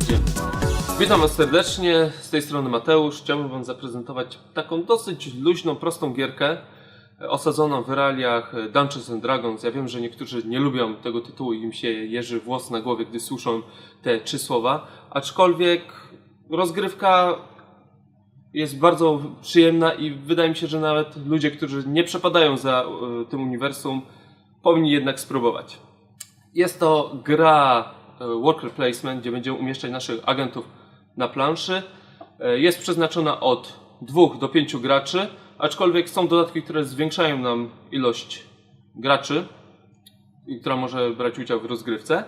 Idziemy. Witam Was serdecznie, z tej strony Mateusz. Chciałbym Wam zaprezentować taką dosyć luźną, prostą gierkę osadzoną w realiach Dungeons and Dragons. Ja wiem, że niektórzy nie lubią tego tytułu i im się jeży włos na głowie, gdy słyszą te trzy słowa. Aczkolwiek rozgrywka jest bardzo przyjemna i wydaje mi się, że nawet ludzie, którzy nie przepadają za e, tym uniwersum, powinni jednak spróbować. Jest to gra e, worker placement, gdzie będziemy umieszczać naszych agentów na planszy. E, Jest przeznaczona od 2 do 5 graczy, aczkolwiek są dodatki, które zwiększają nam ilość graczy, która może brać udział w rozgrywce.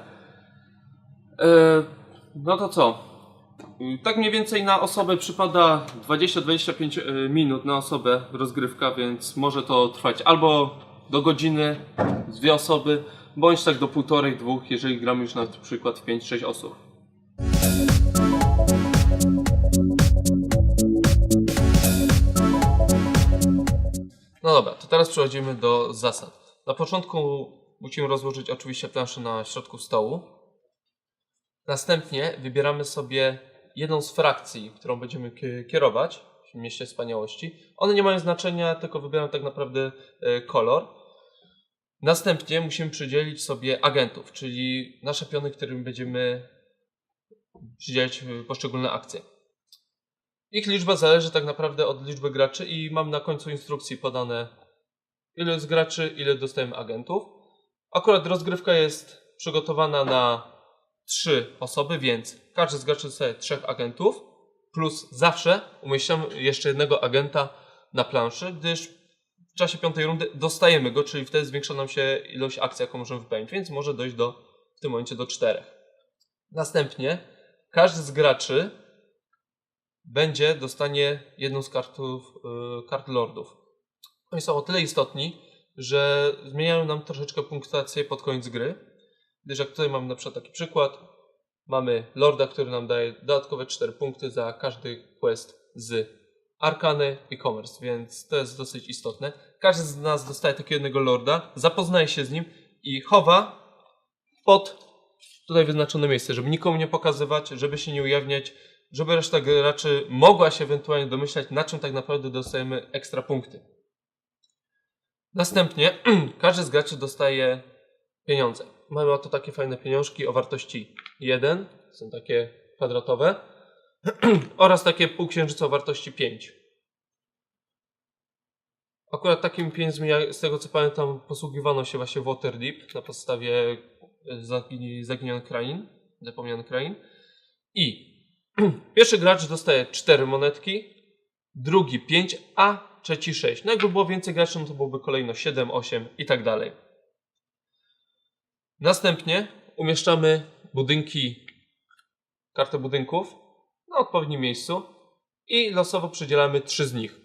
E, No to co? Tak mniej więcej na osobę przypada 20-25 e, minut na osobę rozgrywka, więc może to trwać albo do godziny, dwie osoby, bądź tak do półtorej, dwóch, jeżeli gramy już na przykład w 5-6 osób. Dobra, to teraz przechodzimy do zasad. Na początku musimy rozłożyć oczywiście planszę na środku stołu. Następnie wybieramy sobie jedną z frakcji, którą będziemy ki- kierować w mieście wspaniałości. One nie mają znaczenia, tylko wybieram tak naprawdę e, kolor. Następnie musimy przydzielić sobie agentów, czyli nasze piony, którym będziemy przydzielać e, poszczególne akcje. Ich liczba zależy tak naprawdę od liczby graczy i mam na końcu instrukcji podane ile jest graczy, ile dostajemy agentów. Akurat rozgrywka jest przygotowana na trzy osoby, więc każdy z graczy dostaje trzech agentów, plus zawsze umieszczamy jeszcze jednego agenta na planszy, gdyż w czasie piątej rundy dostajemy go, czyli wtedy zwiększa nam się ilość akcji, jaką możemy wypełnić, więc może dojść do, w tym momencie do czterech. Następnie każdy z graczy będzie, dostanie jedną z kartów, y, kart lordów. Oni są o tyle istotni, że zmieniają nam troszeczkę punktację pod koniec gry, gdyż jak tutaj mamy na przykład taki przykład, mamy Lorda, który nam daje dodatkowe 4 punkty za każdy quest z Arkany i Commerce, więc to jest dosyć istotne. Każdy z nas dostaje takiego jednego Lorda, zapoznaje się z nim i chowa pod tutaj wyznaczone miejsce, żeby nikomu nie pokazywać, żeby się nie ujawniać, żeby reszta graczy mogła się ewentualnie domyślać, na czym tak naprawdę dostajemy ekstra punkty. Następnie każdy z graczy dostaje pieniądze. Mamy oto takie fajne pieniążki o wartości 1, są takie kwadratowe, oraz takie półksiężyce o wartości 5. Akurat takimi pieniędzmi, z tego co pamiętam, posługiwano się właśnie Waterdeep na podstawie zagini- zaginionych krain, zapomnianych krain. I pierwszy gracz dostaje 4 monetki, drugi 5, a trzeci 6. No jakby było więcej graczy, no to byłoby kolejno 7, 8 i tak dalej. Następnie umieszczamy budynki, kartę budynków na odpowiednim miejscu i losowo przydzielamy trzy z nich.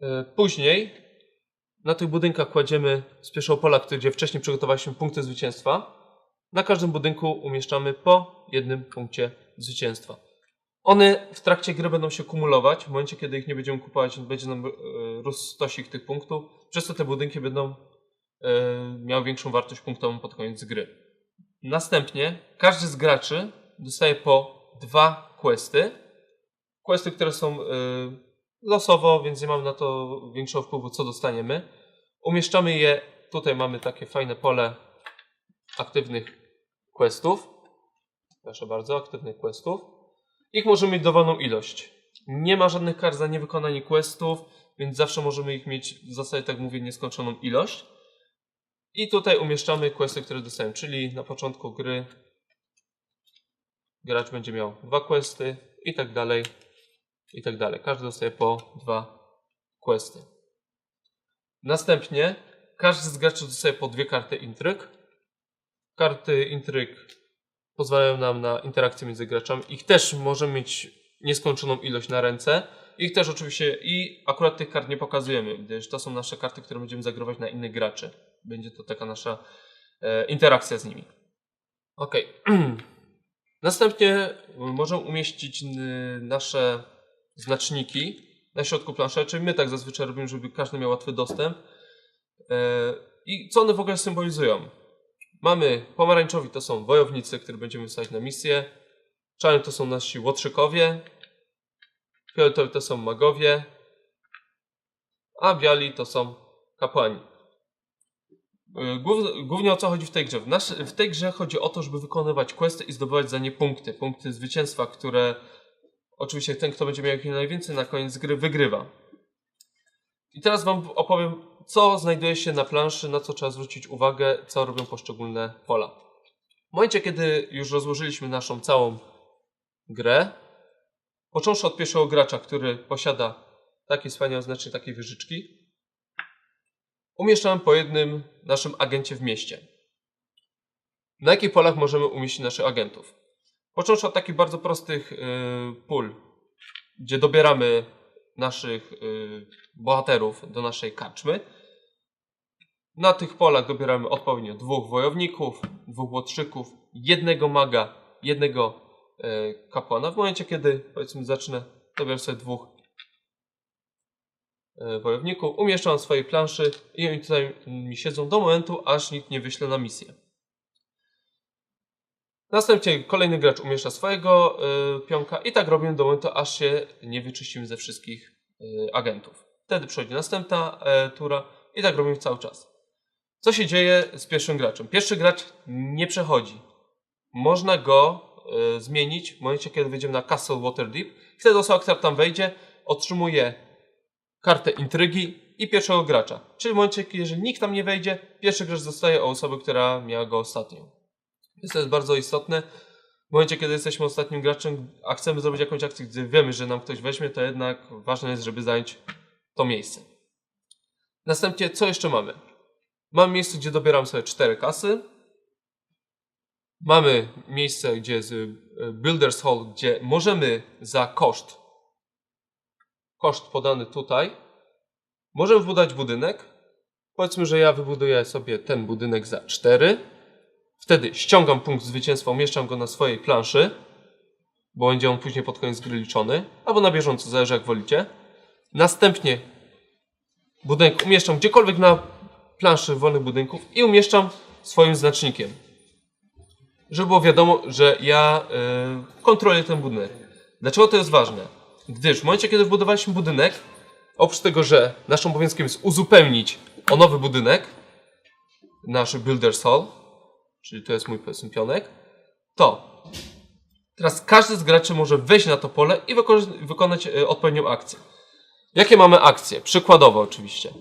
E, Później na tych budynkach kładziemy z pierwszego pola, gdzie wcześniej przygotowaliśmy punkty zwycięstwa. Na każdym budynku umieszczamy po jednym punkcie zwycięstwa. One w trakcie gry będą się kumulować. W momencie, kiedy ich nie będziemy kupować, będzie nam e, rósł stosik tych punktów. Przez to te budynki będą e, miały większą wartość punktową pod koniec gry. Następnie każdy z graczy dostaje po dwa questy. Questy, które są e, losowo, więc nie mamy na to większego wpływu, co dostaniemy. Umieszczamy je, tutaj mamy takie fajne pole aktywnych questów. Proszę bardzo, aktywnych questów. Ich możemy mieć dowolną ilość. Nie ma żadnych kar za niewykonanie questów, więc zawsze możemy ich mieć w zasadzie, tak mówię, nieskończoną ilość. I tutaj umieszczamy questy, które dostajemy, czyli na początku gry gracz będzie miał dwa questy i tak dalej, i tak dalej. Każdy dostaje po dwa questy. Następnie każdy z graczy dostaje po dwie karty intryg. Karty intryg pozwalają nam na interakcję między graczami. Ich też możemy mieć nieskończoną ilość na ręce. Ich też oczywiście i akurat tych kart nie pokazujemy, gdyż to są nasze karty, które będziemy zagrywać na innych graczy. Będzie to taka nasza e, interakcja z nimi. Okej. Następnie możemy umieścić nasze znaczniki na środku planszy, czyli my tak zazwyczaj robimy, żeby każdy miał łatwy dostęp. E, I co one w ogóle symbolizują? Mamy pomarańczowi to są wojownicy, których będziemy wysłać na misję. Czarni to są nasi łotrzykowie. Fioletowi to są magowie. A biali to są kapłani. Y, Głów, głównie o co chodzi w tej grze? W, nas, w tej grze chodzi o to, żeby wykonywać questy i zdobywać za nie punkty. Punkty zwycięstwa, które oczywiście ten, kto będzie miał jak najwięcej na koniec gry, wygrywa. I teraz Wam opowiem, co znajduje się na planszy, na co trzeba zwrócić uwagę, co robią poszczególne pola. W momencie, kiedy już rozłożyliśmy naszą całą grę, począwszy od pierwszego gracza, który posiada takie wspaniałe znaczenie, takiej wyżyczki, umieszczamy po jednym naszym agencie w mieście. Na jakich polach możemy umieścić naszych agentów? Począwszy od takich bardzo prostych y, pól, gdzie dobieramy naszych y, bohaterów do naszej karczmy. Na tych polach dobieramy odpowiednio dwóch wojowników, dwóch łotrzyków, jednego maga, jednego y, kapłana. W momencie, kiedy powiedzmy zacznę, dobieram sobie dwóch e, wojowników, umieszczam swojej planszy i oni tutaj mi siedzą do momentu, aż nikt nie wyśle na misję. Następnie kolejny gracz umieszcza swojego y, pionka i tak robimy do momentu, aż się nie wyczyścimy ze wszystkich y, agentów. Wtedy przychodzi następna y, tura i tak robimy cały czas. Co się dzieje z pierwszym graczem? Pierwszy gracz nie przechodzi. Można go y, zmienić w momencie, kiedy wejdziemy na Castle Waterdeep. Wtedy osoba, która tam wejdzie, otrzymuje kartę intrygi i pierwszego gracza. Czyli w momencie, jeżeli nikt tam nie wejdzie, pierwszy gracz zostaje o osobę, która miała go ostatnią. Więc to jest bardzo istotne. W momencie, kiedy jesteśmy ostatnim graczem, a chcemy zrobić jakąś akcję, gdzie wiemy, że nam ktoś weźmie, to jednak ważne jest, żeby zająć to miejsce. Następnie, co jeszcze mamy? Mamy miejsce, gdzie dobieram sobie cztery kasy. Mamy miejsce, gdzie jest Builders Hall, gdzie możemy za koszt, koszt podany tutaj, możemy wybudać budynek. Powiedzmy, że ja wybuduję sobie ten budynek za 4. Wtedy ściągam punkt zwycięstwa, umieszczam go na swojej planszy, bo będzie on później pod koniec gry liczony, albo na bieżąco, zależy jak wolicie. Następnie budynek umieszczam gdziekolwiek na planszy wolnych budynków i umieszczam swoim znacznikiem. Żeby było wiadomo, że ja y, kontroluję ten budynek. Dlaczego to jest ważne? Gdyż w momencie, kiedy wbudowaliśmy budynek, oprócz tego, że naszym obowiązkiem jest uzupełnić o nowy budynek, nasz Builders Hall, czyli to jest mój powiedzmy pionek, to teraz każdy z graczy może wejść na to pole i wyko- wykonać e, odpowiednią akcję. Jakie mamy akcje? Przykładowo oczywiście.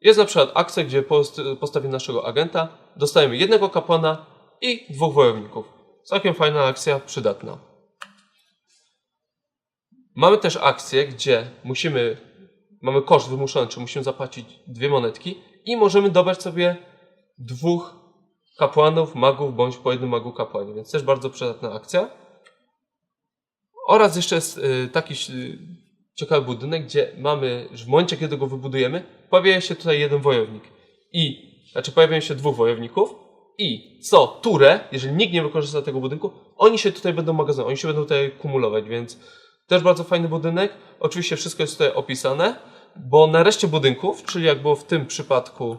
Jest na przykład akcja, gdzie post- postawimy naszego agenta, dostajemy jednego kapłana i dwóch wojowników. Całkiem fajna akcja, przydatna. Mamy też akcję, gdzie musimy, mamy koszt wymuszony, czy musimy zapłacić dwie monetki i możemy dobrać sobie dwóch kapłanów, magów, bądź po jednym magu kapłanie, więc też bardzo przydatna akcja. Oraz jeszcze jest y, taki y, ciekawy budynek, gdzie mamy, że w momencie, kiedy go wybudujemy, pojawia się tutaj jeden wojownik. I, znaczy pojawia się dwóch wojowników i co turę, jeżeli nikt nie wykorzysta tego budynku, oni się tutaj będą magazynować, oni się będą tutaj kumulować, więc też bardzo fajny budynek. Oczywiście wszystko jest tutaj opisane, bo na reszcie budynków, czyli jak było w tym przypadku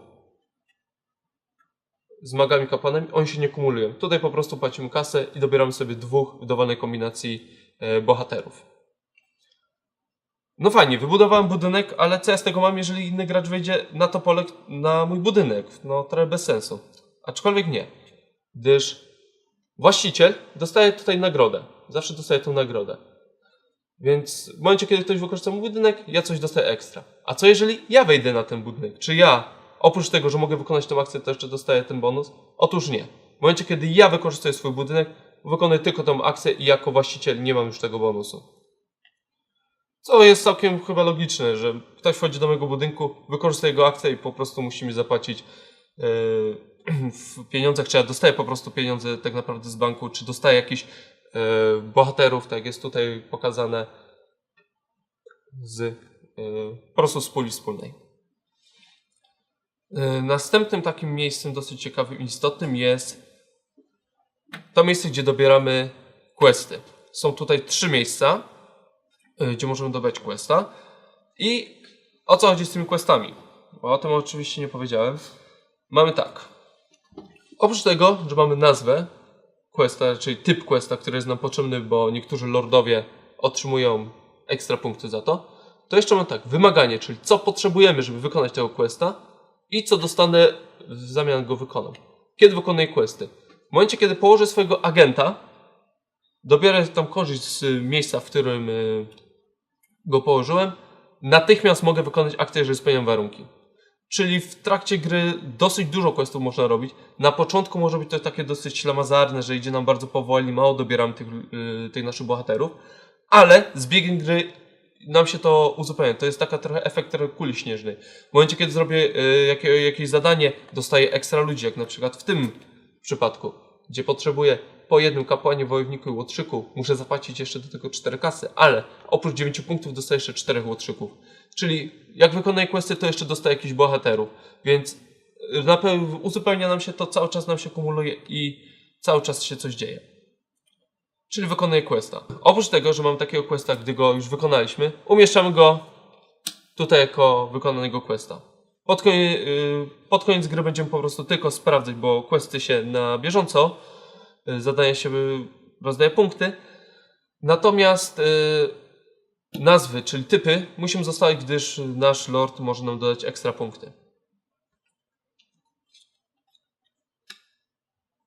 z magami kapłanami, oni się nie kumulują. Tutaj po prostu płacimy kasę i dobieramy sobie dwóch w dowolnej kombinacji e, bohaterów. No fajnie, wybudowałem budynek, ale co ja z tego mam, jeżeli inny gracz wejdzie na to pole, na mój budynek? No trochę bez sensu. Aczkolwiek nie, gdyż właściciel dostaje tutaj nagrodę. Zawsze dostaje tą nagrodę. Więc w momencie, kiedy ktoś wykorzysta mój budynek, ja coś dostaję ekstra. A co jeżeli ja wejdę na ten budynek? Czy ja, oprócz tego, że mogę wykonać tę akcję, to jeszcze dostaję ten bonus? Otóż nie. W momencie, kiedy ja wykorzystuję swój budynek, wykonuję tylko tę akcję i jako właściciel nie mam już tego bonusu. Co jest całkiem chyba logiczne, że ktoś wchodzi do mojego budynku, wykorzystuje jego akcję i po prostu musimy zapłacić yy, w pieniądzach, czy ja dostaję po prostu pieniądze tak naprawdę z banku, czy dostaję jakiś yy, bohaterów, tak jest tutaj pokazane, z, yy, po prostu z puli wspólnej. Yy, Następnym takim miejscem dosyć ciekawym i istotnym jest to miejsce, gdzie dobieramy questy. Są tutaj trzy miejsca, y, gdzie możemy dobrać questa. I o co chodzi z tymi questami? Bo o tym oczywiście nie powiedziałem. Mamy tak. Oprócz tego, że mamy nazwę questa, czyli typ questa, który jest nam potrzebny, bo niektórzy lordowie otrzymują ekstra punkty za to, to jeszcze mam tak, wymaganie, czyli co potrzebujemy, żeby wykonać tego questa i co dostanę w zamian go wykonam. Kiedy wykonuję questy? W momencie, kiedy położę swojego agenta, dobiorę tam korzyść z miejsca, w którym y, go położyłem, natychmiast mogę wykonać akcję, jeżeli spełniam warunki. Czyli w trakcie gry dosyć dużo questów można robić. Na początku może być to takie dosyć ślamazarne, że idzie nam bardzo powoli, mało dobieramy tych, y, tych naszych bohaterów, ale z biegiem gry nam się to uzupełnia. To jest taka trochę efekt kuli śnieżnej. W momencie, kiedy zrobię y, jakie, jakieś zadanie, dostaję ekstra ludzi, jak na przykład w tym przypadku, gdzie potrzebuję po jednym kapłanie, wojowniku i łotrzyku, muszę zapłacić jeszcze do tego 4 kasy, ale oprócz 9 punktów dostaję jeszcze 4 łotrzyków. Czyli jak wykonaję questy, to jeszcze dostaję jakichś bohaterów. Więc y, na uzupełnia nam się to, cały czas nam się kumuluje i cały czas się coś dzieje. Czyli wykonuję questa. Oprócz tego, że mam takiego questa, gdy go już wykonaliśmy, umieszczamy go tutaj jako wykonanego questa. Pod koniec, pod koniec gry będziemy po prostu tylko sprawdzać, bo questy się na bieżąco, y, zadania się y, rozdaje punkty. Natomiast y, nazwy, czyli typy, musimy zostawić, gdyż nasz lord może nam dodać ekstra punkty.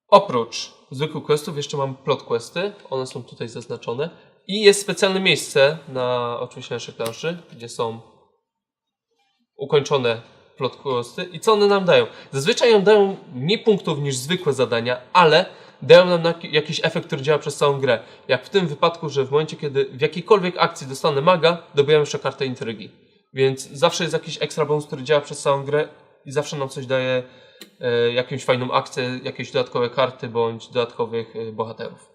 Oprócz zwykłych questów jeszcze mam plot questy, one są tutaj zaznaczone i jest specjalne miejsce na oczywiście naszej planszy, gdzie są ukończone plot questy i co one nam dają? Zazwyczaj nam dają mniej punktów niż zwykłe zadania, ale dają nam jakiś efekt, który działa przez całą grę. Jak w tym wypadku, że w momencie, kiedy w jakiejkolwiek akcji dostanę maga, dobijam jeszcze kartę intrygi. Więc zawsze jest jakiś ekstra bonus, który działa przez całą grę i zawsze nam coś daje e, jakąś fajną akcję, jakieś dodatkowe karty bądź dodatkowych e, bohaterów.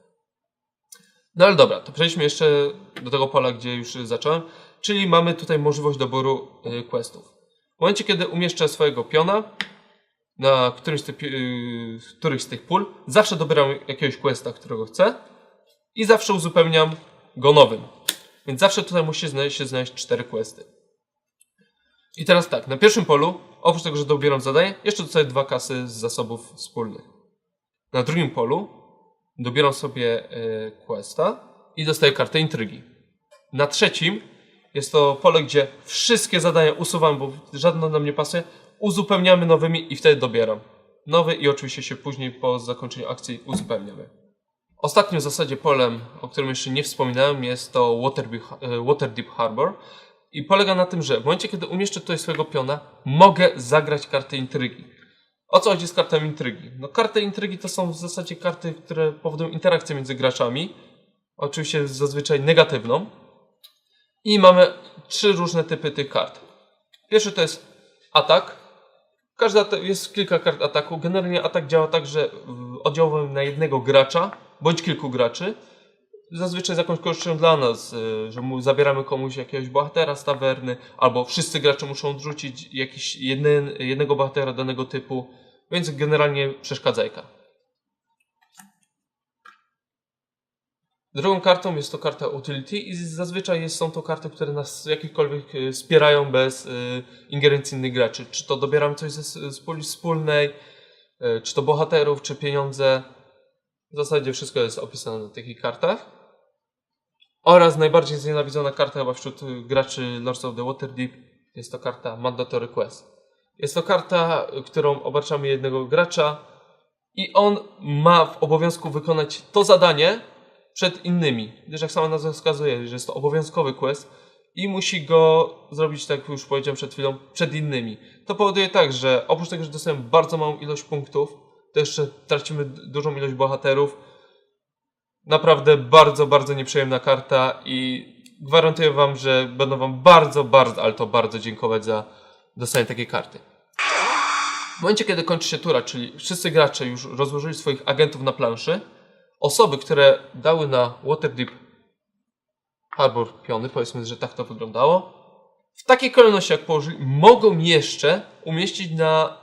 No ale dobra, to przejdźmy jeszcze do tego pola, gdzie już zacząłem, czyli mamy tutaj możliwość doboru e, questów. W momencie, kiedy umieszczę swojego piona na którymś z tych, yy, którychś z tych pól, zawsze dobieram jakiegoś questa, którego chcę i zawsze uzupełniam go nowym. Więc zawsze tutaj musi znaleźć, się znaleźć cztery questy. I teraz tak, na pierwszym polu, oprócz tego, że dobieram zadanie, jeszcze dostaję dwa kasy z zasobów wspólnych. Na drugim polu dobieram sobie yy, questa i dostaję kartę intrygi. Na trzecim jest to pole, gdzie wszystkie zadania usuwam, bo żadne nam nie pasuje, uzupełniamy nowymi i wtedy dobieram. Nowy i oczywiście się później po zakończeniu akcji uzupełniamy. Ostatnim w zasadzie polem, o którym jeszcze nie wspominałem, jest to e, Waterdeep Harbor. I polega na tym, że w momencie, kiedy umieszczę tutaj swojego piona, mogę zagrać kartę intrygi. O co chodzi z kartami intrygi? No karty intrygi to są w zasadzie karty, które powodują interakcję między graczami. Oczywiście zazwyczaj negatywną. I mamy trzy różne typy tych kart. Pierwszy to jest atak. Każda jest kilka kart ataku. Generalnie atak działa tak, że oddziałujemy na jednego gracza bądź kilku graczy. Zazwyczaj z jakąś korzyścią dla nas, y, że mu zabieramy komuś jakiegoś bohatera z tawerny, albo wszyscy gracze muszą odrzucić jakiś jednego bohatera danego typu, więc generalnie przeszkadzajka. Drugą kartą jest to karta utility i zazwyczaj są to karty, które nas jakichkolwiek y, wspierają bez y, ingerencji innych graczy. Czy to dobieramy coś ze puli wspólnej, czy to bohaterów, czy pieniądze. W zasadzie wszystko jest opisane na takich kartach. Oraz najbardziej znienawidzona karta chyba wśród y, graczy Lords of the Waterdeep jest to karta Mandatory Quest. Jest to karta, y, którą obarczamy jednego gracza i on ma w obowiązku wykonać to zadanie przed innymi. Gdyż jak sama nazwa wskazuje, że jest to obowiązkowy quest i musi go zrobić, tak jak już powiedziałem przed chwilą, przed innymi. To powoduje tak, że oprócz tego, że dostajemy bardzo małą ilość punktów, to jeszcze tracimy dużą ilość bohaterów. Naprawdę bardzo, bardzo nieprzyjemna karta i gwarantuję wam, że będą wam bardzo, bardzo, ale to bardzo dziękować za dostanie takiej karty. W momencie, kiedy kończy się tura, czyli wszyscy gracze już rozłożyli swoich agentów na planszy, osoby, które dały na Waterdeep Harbor piony, powiedzmy, że tak to wyglądało, w takiej kolejności jak położyli, mogą jeszcze umieścić na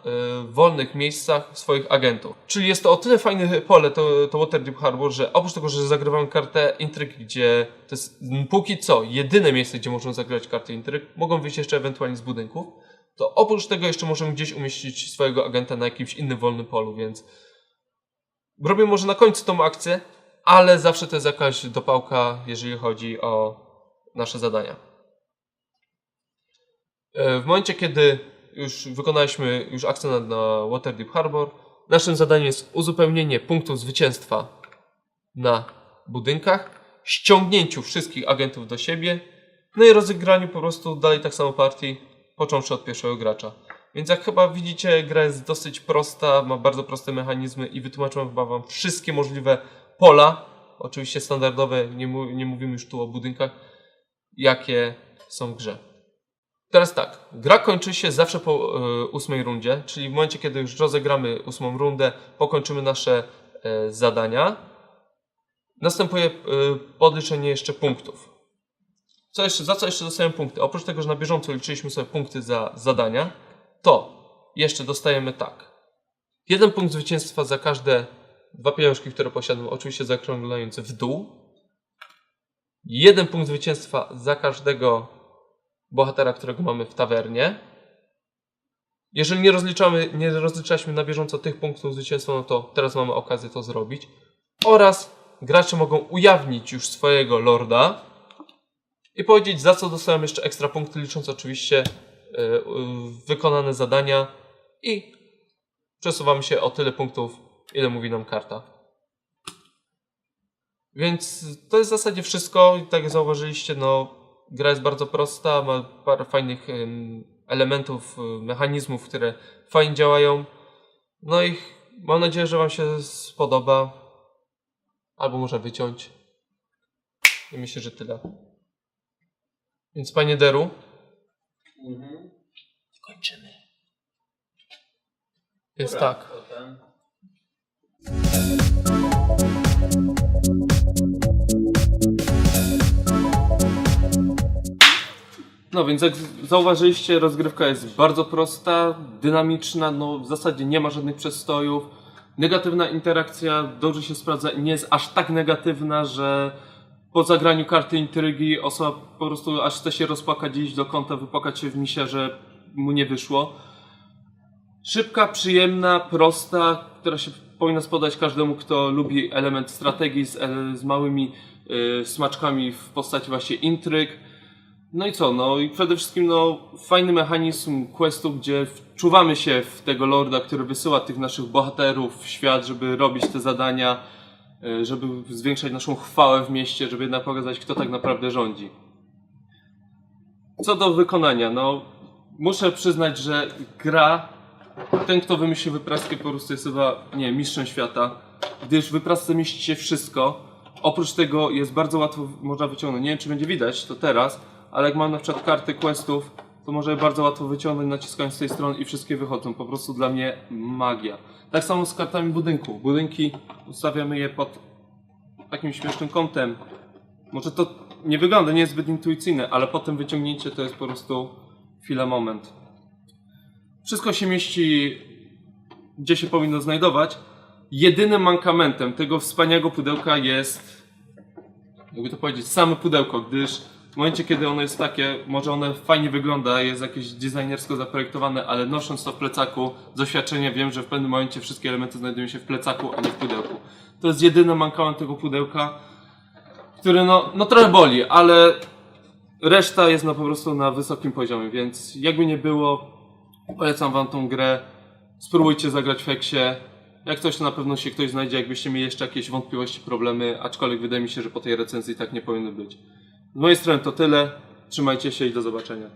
y, wolnych miejscach swoich agentów. Czyli jest to o tyle fajne pole, to, to Waterdeep Harbor, że oprócz tego, że zagrywamy kartę intryg, gdzie to jest póki co jedyne miejsce, gdzie możemy zagrać kartę intryg, mogą wyjść jeszcze ewentualnie z budynków, to oprócz tego jeszcze możemy gdzieś umieścić swojego agenta na jakimś innym wolnym polu, więc robię może na końcu tą akcję, ale zawsze to jest jakaś dopałka, jeżeli chodzi o nasze zadania. E, W momencie, kiedy już wykonaliśmy już akcję na, Waterdeep Harbor, naszym zadaniem jest uzupełnienie punktów zwycięstwa na budynkach, ściągnięciu wszystkich agentów do siebie, no i rozegraniu po prostu dalej tak samo partii, począwszy od pierwszego gracza. Więc jak chyba widzicie, gra jest dosyć prosta, ma bardzo proste mechanizmy i wytłumaczyłem chyba wam wszystkie możliwe pola, oczywiście standardowe, nie, nie mówimy już tu o budynkach, jakie są w grze. Teraz tak, gra kończy się zawsze po e, ósmej rundzie, czyli w momencie, kiedy już rozegramy ósmą rundę, pokończymy nasze e, zadania, następuje e, podliczenie jeszcze punktów. Co jeszcze, za co jeszcze dostajemy punkty? Oprócz tego, że na bieżąco liczyliśmy sobie punkty za zadania, to jeszcze dostajemy tak. Jeden punkt zwycięstwa za każde dwa pieniążki, które posiadam, oczywiście zaokrąglając w dół. Jeden punkt zwycięstwa za każdego bohatera, którego mamy w tawernie. Jeżeli nie rozliczamy, nie rozliczaliśmy na bieżąco tych punktów zwycięstwa, no to teraz mamy okazję to zrobić. Oraz gracze mogą ujawnić już swojego lorda i powiedzieć, za co dostają jeszcze ekstra punkty, licząc oczywiście y, y, wykonane zadania i przesuwamy się o tyle punktów, ile mówi nam karta. Więc to jest w zasadzie wszystko. Tak jak zauważyliście, no, gra jest bardzo prosta, ma parę fajnych elementów, y, mechanizmów, które fajnie działają. No i mam nadzieję, że Wam się spodoba. Albo może wyciąć. I myślę, że tyle. Więc panie Deru, Mhm. Kończymy. jest Dobra, tak. No więc jak zauważyliście, rozgrywka jest bardzo prosta, dynamiczna, no w zasadzie nie ma żadnych przestojów. Negatywna interakcja dobrze się sprawdza i nie jest aż tak negatywna, że po zagraniu karty intrygi osoba po prostu aż chce się rozpłakać iść do kąta, wypłakać się w misie, że mu nie wyszło. Szybka, przyjemna, prosta, która się powinna spodać każdemu, kto lubi element strategii z, z małymi y, smaczkami w postaci właśnie intryg. No i co, no i przede wszystkim no, fajny mechanizm questów, gdzie wczuwamy się w tego lorda, który wysyła tych naszych bohaterów w świat, żeby robić te zadania, y, żeby zwiększać naszą chwałę w mieście, żeby jednak pokazać, kto tak naprawdę rządzi. Co do wykonania, no muszę przyznać, że gra, ten kto wymyślił wypraskę po prostu jest chyba, nie mistrzem świata, gdyż w wyprasce mieści się wszystko. Oprócz tego jest bardzo łatwo, można wyciągnąć, nie wiem czy będzie widać to teraz, ale jak mam na przykład karty questów, to może bardzo łatwo wyciągnąć naciskając z tej strony i wszystkie wychodzą. Po prostu dla mnie magia. Tak samo z kartami budynku. Budynki ustawiamy je pod takim śmiesznym kątem. Może to nie wygląda, nie jest zbyt intuicyjne, ale potem wyciągnięcie to jest po prostu chwila, moment. Wszystko się mieści gdzie się powinno znajdować. Jedynym mankamentem tego wspaniałego pudełka jest, jakby to powiedzieć, same pudełko, gdyż momencie, kiedy ono jest takie, może ono fajnie wygląda, jest jakieś designersko zaprojektowane, ale nosząc to w plecaku, z doświadczenia wiem, że w pewnym momencie wszystkie elementy znajdują się w plecaku, a nie w pudełku. To jest jedyny mankament tego pudełka, który no, no trochę boli, ale reszta jest no po prostu na wysokim poziomie, więc jakby nie było, polecam wam tą grę. Spróbujcie zagrać w Heksie. Jak coś, to na pewno się ktoś znajdzie, jakbyście mieli jeszcze jakieś wątpliwości, problemy, aczkolwiek wydaje mi się, że po tej recenzji tak nie powinno być. Z mojej strony to tyle. Trzymajcie się i do zobaczenia.